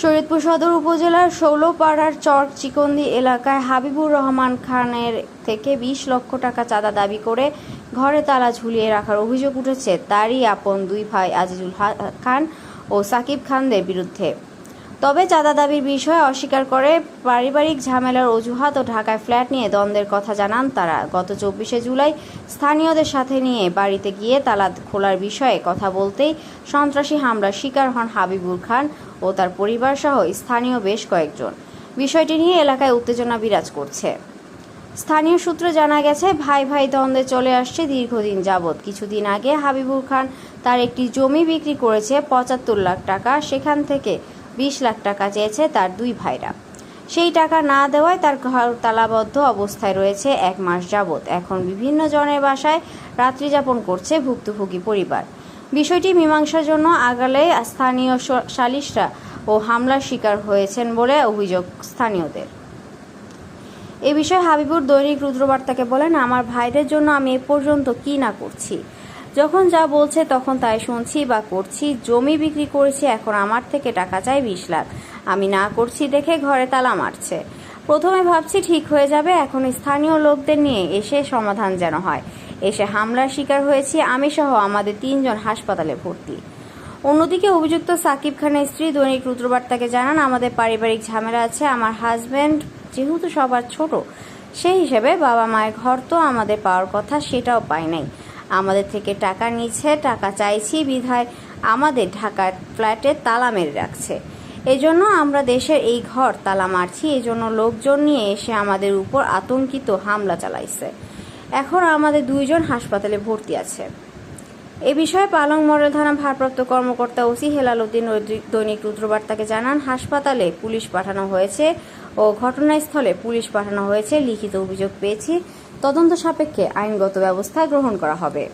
শরীয়তপুর সদর উপজেলার ষোলোপাড়ার চর চিকন্দি এলাকায় হাবিবুর রহমান খানের থেকে বিশ লক্ষ টাকা চাঁদা দাবি করে ঘরে তালা ঝুলিয়ে রাখার অভিযোগ উঠেছে, তারই আপন দুই ভাই আজিজুল খান ও সাকিব খানদের বিরুদ্ধে। তবে চাঁদা দাবির বিষয়ে অস্বীকার করে পারিবারিক ঝামেলার অজুহাত ও ঢাকায় ফ্ল্যাট নিয়ে দ্বন্দ্বের কথা জানান তারা। গত চব্বিশে জুলাই স্থানীয়দের সাথে নিয়ে বাড়িতে গিয়ে তালা খোলার বিষয়ে কথা বলতেই সন্ত্রাসী হামলার শিকার হন হাবিবুর খান ও তার পরিবার সহ স্থানীয় বেশ কয়েকজন। বিষয়টি নিয়ে এলাকায় উত্তেজনা বিরাজ করছে। স্থানীয় সূত্রে জানা গেছে, ভাই ভাই দ্বন্দ্বে চলে আসছে দীর্ঘদিন যাবৎ। কিছুদিন আগে হাবিবুর খান তার একটি জমি বিক্রি করেছে পঁচাত্তর লাখ টাকা। সেখান থেকে বিশ লাখ টাকা চেয়েছে তার দুই ভাইরা। সেই টাকা না দেওয়ায় তার ঘর তালাবদ্ধ অবস্থায় রয়েছে এক মাস যাবৎ। এখন বিভিন্ন জনের বাসায় রাত্রি যাপন করছে ভুক্তভোগী পরিবার। বিষয়টি মীমাংসার জন্য আগালে স্থানীয় সালিশরা ও হামলার শিকার হয়েছেন বলে অভিযোগ স্থানীয়দের। এ বিষয়ে হাবিবুর দৈনিক রুদ্রবার্তাকে বলেন, আমার ভাইদের জন্য আমি এ পর্যন্ত কি না করছি? যখন যা বলছে তখন তাই শুনছি বা করছি। জমি বিক্রি করেছি, এখন আমার থেকে টাকা চাই বিশ লাখ। আমি না করছি দেখে ঘরে তালা মারছে। প্রথমে ভাবছি ঠিক হয়ে যাবে, এখন স্থানীয় লোকদের নিয়ে এসে সমাধান যেন হয়। এসে হামলার শিকার হয়েছি আমি সহ আমাদের তিনজন হাসপাতালে ভর্তি। অন্যদিকে অভিযুক্ত সাকিব খানের স্ত্রী দৈনিক রুদ্রবার্তাকে জানান, আমাদের পারিবারিক ঝামেলা আছে, আমার হাজব্যান্ড যেহেতু সবার ছোট, সেই হিসেবে বাবা মায়ের ঘর তো আমাদের পাওয়ার কথা, সেটাও পাই নাই। আমাদের থেকে টাকা নিচ্ছে, টাকা চাইছি, বিধায় আমাদের ঢাকার ফ্ল্যাটে তালা মেরে রাখছে। এজন্য আমরা দেশের এই ঘর তালা মারছি, এজন্য লোকজন নিয়ে এসে আমাদের উপর আতঙ্কিত হামলা চালাইছে। এখন আমাদের দুইজন হাসপাতালে ভর্তি আছে। এ বিষয়ে পালং মডেল থানা ভারপ্রাপ্ত কর্মকর্তা ওসি হেলাল উদ্দিন দৈনিক রুদ্রবার্তাকে জানান, হাসপাতালে পুলিশ পাঠানো হয়েছে ও ঘটনাস্থলে পুলিশ পাঠানো হয়েছে, লিখিত অভিযোগ পেয়েছি। তদন্ত সাপেক্ষে আইনগত ব্যবস্থা গ্রহণ করা হবে।